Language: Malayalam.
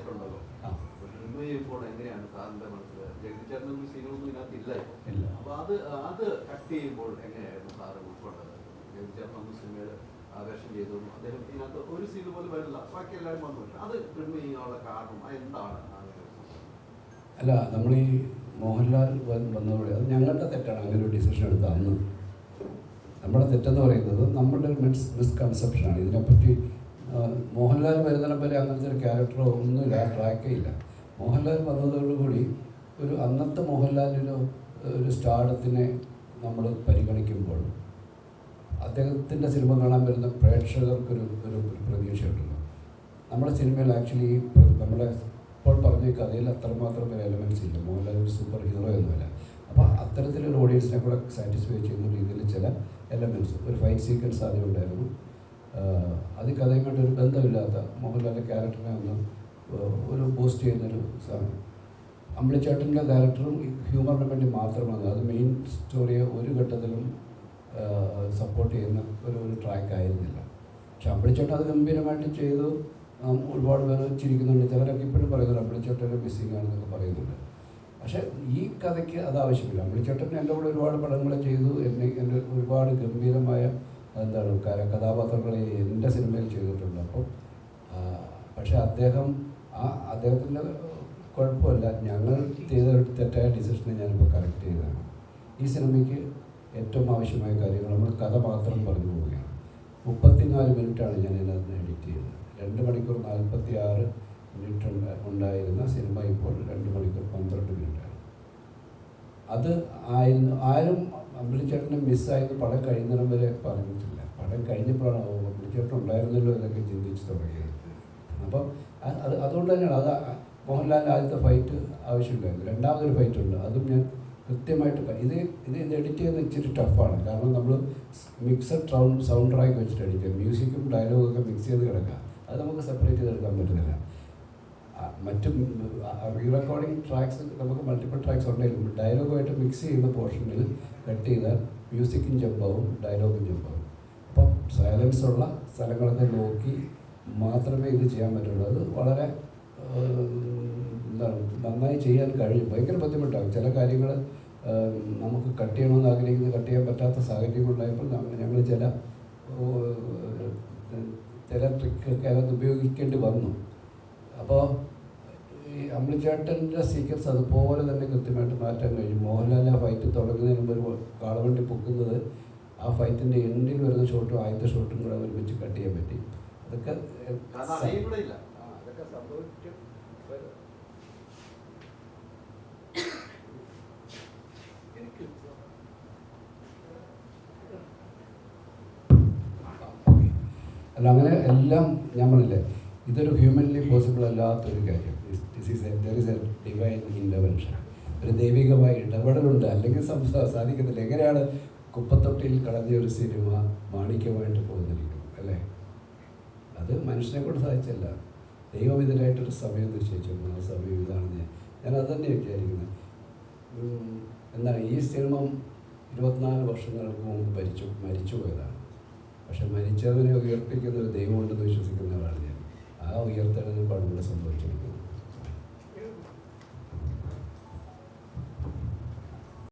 വന്നിട്ടുണ്ടല്ലോ ആ. റിന്യൂ ചെയ്യുമ്പോൾ എങ്ങനെയാണ് സാറിന്റെ മനസ്സിൽ ജഗതിച്ചേട്ടൻ സീനൊന്നും ഇതിനകത്ത് ഇല്ല ഇല്ല. അപ്പൊ അത് അത് കട്ട് ചെയ്യുമ്പോൾ എങ്ങനെയായിരുന്നു സാറ് ഉൾക്കൊണ്ടത്? ജഗതിച്ചേട്ടൻ ഒന്ന് സിനിമയിൽ ആവേശം ചെയ്തു. അദ്ദേഹം ഇതിനകത്ത് ഒരു സീൻ പോലും വരില്ല. ബാക്കി എല്ലാവരും അത് ചെയ്യാനുള്ള കാരണം എന്താണ്? അല്ല നമ്മൾ ഈ മോഹൻലാൽ വന്നതോടെ അത് ഞങ്ങളുടെ തെറ്റാണ്. അങ്ങനെ ഒരു ഡിസിഷൻ എടുത്ത അന്ന് നമ്മുടെ തെറ്റെന്ന് പറയുന്നത് നമ്മളുടെ ഒരു മിസ് മിസ്കൺസെപ്ഷനാണ് ഇതിനെപ്പറ്റി മോഹൻലാൽ വരുന്നിടം വരെ അങ്ങനത്തെ ഒരു ക്യാരക്ടറോ ഒന്നുമില്ല ട്രാക്കേ ഇല്ല. മോഹൻലാൽ വന്നതോടുകൂടി ഒരു അന്നത്തെ മോഹൻലാലിന് ഒരു സ്റ്റാർഡത്തിനെ നമ്മൾ പരിഗണിക്കുമ്പോൾ അദ്ദേഹത്തിന്റെ സിനിമ കാണാൻ വരുന്ന പ്രേക്ഷകർക്കൊരു ഒരു ഒരു പ്രതീക്ഷയുണ്ടല്ലോ. നമ്മുടെ സിനിമയിൽ ആക്ച്വലി നമ്മുടെ ഇപ്പോൾ പറഞ്ഞ കഥയിൽ അത്രമാത്രം ഒരു എലമെന്റ്സ് ഇല്ല. മോഹൻലാൽ ഒരു സൂപ്പർ ഹീറോ ഒന്നുമല്ല അപ്പോൾ അത്തരത്തിലൊരു ഓഡിയൻസിനെ കൂടെ സാറ്റിസ്ഫൈ ചെയ്യുന്ന രീതിയിൽ ചില എലമെന്റ്സ് ഒരു ഫൈറ്റ് സീക്വൻസ് ആദ്യം ഉണ്ടായിരുന്നു. അത് കഥയുമായിട്ട് ഒരു ബന്ധമില്ലാത്ത മോഹൻലാലിന്റെ ക്യാരക്ടറിനെ ഒന്ന് ഒരു ബൂസ്റ്റ് ചെയ്യുന്നൊരു സാധനം. അമ്പിളിച്ചേട്ടന്റെ ക്യാരക്ടറും ഹ്യൂമറിന് വേണ്ടി മാത്രമാണ്. അത് മെയിൻ സ്റ്റോറിയെ ഒരു ഘട്ടത്തിലും സപ്പോർട്ട് ചെയ്യുന്ന ഒരു ഒരു ട്രാക്ക് ആയിരുന്നില്ല. പക്ഷെ അമ്പിളിച്ചേട്ടൻ അത് ഗംഭീരമായിട്ട് ചെയ്തു. ഒരുപാട് പേര് ചിരിക്കുന്നുണ്ട്. ചിലരൊക്കെ ഇപ്പോഴും പറയുന്നുണ്ട് അമ്പിളിച്ചേട്ടന്റെ മിസ്സിങ് ആണെന്നൊക്കെ പറയുന്നുണ്ട്. പക്ഷേ ഈ കഥയ്ക്ക് അത് ആവശ്യമില്ല. അമ്പിളിച്ചേട്ടൻ എന്റെ കൂടെ ഒരുപാട് പടങ്ങൾ ചെയ്തു. എന്നെ എന്റെ ഒരുപാട് ഗംഭീരമായ എന്താണ് കഥാപാത്രങ്ങളെ എന്റെ സിനിമയിൽ ചെയ്തിട്ടുണ്ട് അപ്പോൾ പക്ഷേ അദ്ദേഹം ആ അദ്ദേഹത്തിന്റെ കുഴപ്പമില്ല. ഞങ്ങൾ ചെയ്ത തെറ്റായ ഡിസിഷനെ ഞാനിപ്പോൾ കറക്റ്റ് ചെയ്തതാണ്. ഈ സിനിമയ്ക്ക് ഏറ്റവും ആവശ്യമായ കാര്യങ്ങൾ നമ്മൾ കഥ മാത്രം പറഞ്ഞു പോവുകയാണ്. മുപ്പത്തിനാല് മിനിറ്റാണ് ഞാൻ ഇതിനകത്ത് എഡിറ്റ് ചെയ്തത്. രണ്ട് മണിക്കൂർ നാൽപ്പത്തി ആറ് മിനിറ്റ് ഉണ്ട- ഉണ്ടായിരുന്ന സിനിമ ഇപ്പോൾ രണ്ട് മണിക്കൂർ പന്ത്രണ്ട് മിനിറ്റാണ്. അത് ആയിരുന്നു ആരും അമ്പിളിച്ചേട്ടനെ മിസ്സായത് പടം കഴിയുന്നിടം വരെ പറഞ്ഞിട്ടില്ല. പടം കഴിഞ്ഞപ്പോഴാണ് ഓ അമ്പിളിച്ചേട്ടൻ ഉണ്ടായിരുന്നല്ലോ എന്നൊക്കെ ചിന്തിച്ച് തുടങ്ങിയത്. അപ്പം അത് അതുകൊണ്ട് തന്നെയാണ് അത് മോഹൻലാലിന്റെ ആദ്യത്തെ ഫൈറ്റ് ആവശ്യമില്ലായിരുന്നു രണ്ടാമതൊരു ഫൈറ്റ് ഉണ്ട് അതും ഞാൻ കൃത്യമായിട്ട് ഇത് ഇത് ഇത് എഡിറ്റ് ചെയ്യുന്നത് ഇച്ചിരി ടഫാണ്. കാരണം നമ്മൾ മിക്സഡ് സൗണ്ട് സൗണ്ട് ട്രാക്ക് വെച്ചിട്ട് എഡിറ്റ് ചെയ്യും മ്യൂസിക്കും ഡയലോഗൊക്കെ മിക്സ് ചെയ്ത് കിടക്കാം അത് നമുക്ക് സെപ്പറേറ്റ് ചെയ്തെടുക്കാൻ പറ്റുന്നില്ല മറ്റ് റീ റെക്കോർഡിങ് ട്രാക്സ് നമുക്ക് മൾട്ടിപ്പിൾ ട്രാക്സ് ഉണ്ടെങ്കിലും ഡയലോഗുമായിട്ട് മിക്സ് ചെയ്യുന്ന പോർഷനിൽ കട്ട് ചെയ്താൽ മ്യൂസിക്കും ജമ്പാവും ഡയലോഗും ജമ്പാവും അപ്പം സൈലൻസ് ഉള്ള സ്ഥലങ്ങളൊക്കെ നോക്കി മാത്രമേ ഇത് ചെയ്യാൻ പറ്റുള്ളൂ. അത് വളരെ എന്താണ് നന്നായി ചെയ്യാൻ കഴിയും. ഭയങ്കര ബുദ്ധിമുട്ടാകും. ചില കാര്യങ്ങൾ നമുക്ക് കട്ട് ചെയ്യണമെന്ന് ആഗ്രഹിക്കുന്നത് കട്ട് ചെയ്യാൻ പറ്റാത്ത സാഹചര്യം ഉണ്ടായപ്പോൾ ഞങ്ങൾ ചില ചില ട്രിക്കൊക്കെ അതിനകത്ത് ഉപയോഗിക്കേണ്ടി വന്നു. അപ്പോൾ ഈ അമ്പിളിച്ചേട്ടന്റെ സീക്വൻസ് അതുപോലെ തന്നെ കൃത്യമായിട്ട് മാറ്റാൻ കഴിയും. മോഹൻലാൽ ആ ഫൈറ്റ് തുടങ്ങുന്നതിന് മുമ്പ് ഒരു കാളവണ്ടി പൊക്കുന്നത് ആ ഫൈറ്റിന്റെ എൻഡിൽ വരുന്ന ഷോട്ടും ആദ്യത്തെ ഷോട്ടും കൂടെ ഒരുമിച്ച് കട്ട് ചെയ്യാൻ പറ്റി. അതൊക്കെ അല്ല അങ്ങനെ എല്ലാം ഞാൻ പറഞ്ഞില്ലേ? ഇതൊരു ഹ്യൂമൻലി പോസിബിൾ അല്ലാത്തൊരു കാര്യം. This is there is a divine intervention ഒരു ദൈവികമായ ഇടപെടലുണ്ട്. അല്ലെങ്കിൽ സാധിക്കത്തില്ല എങ്ങനെയാണ് കുപ്പത്തൊട്ടിയിൽ കളഞ്ഞ ഒരു സിനിമ മാണിക്യമായിട്ട് പോകുന്നിരിക്കുന്നത് അല്ലേ? അത് മനുഷ്യനെ കൊണ്ട് സാധിച്ചല്ല. ദൈവം ഇതിനായിട്ടൊരു സമയം നിശ്ചയിച്ചു ആ സമയം ഇതാണ് ഞാൻ. ഞാൻ അത് തന്നെ വിചാരിക്കുന്നത്. എന്താണ് ഈ സിനിമ ഇരുപത്തിനാല് വർഷങ്ങൾക്ക് മുമ്പ് മരിച്ചു മരിച്ചു പോയതാണ്. പക്ഷെ മരിച്ചവനെ ഉയർപ്പിക്കുന്ന ഒരു ദൈവമുണ്ടെന്ന് വിശ്വസിക്കുന്ന ഇവിടെ സംഭവിച്ചിരിക്കുന്നത്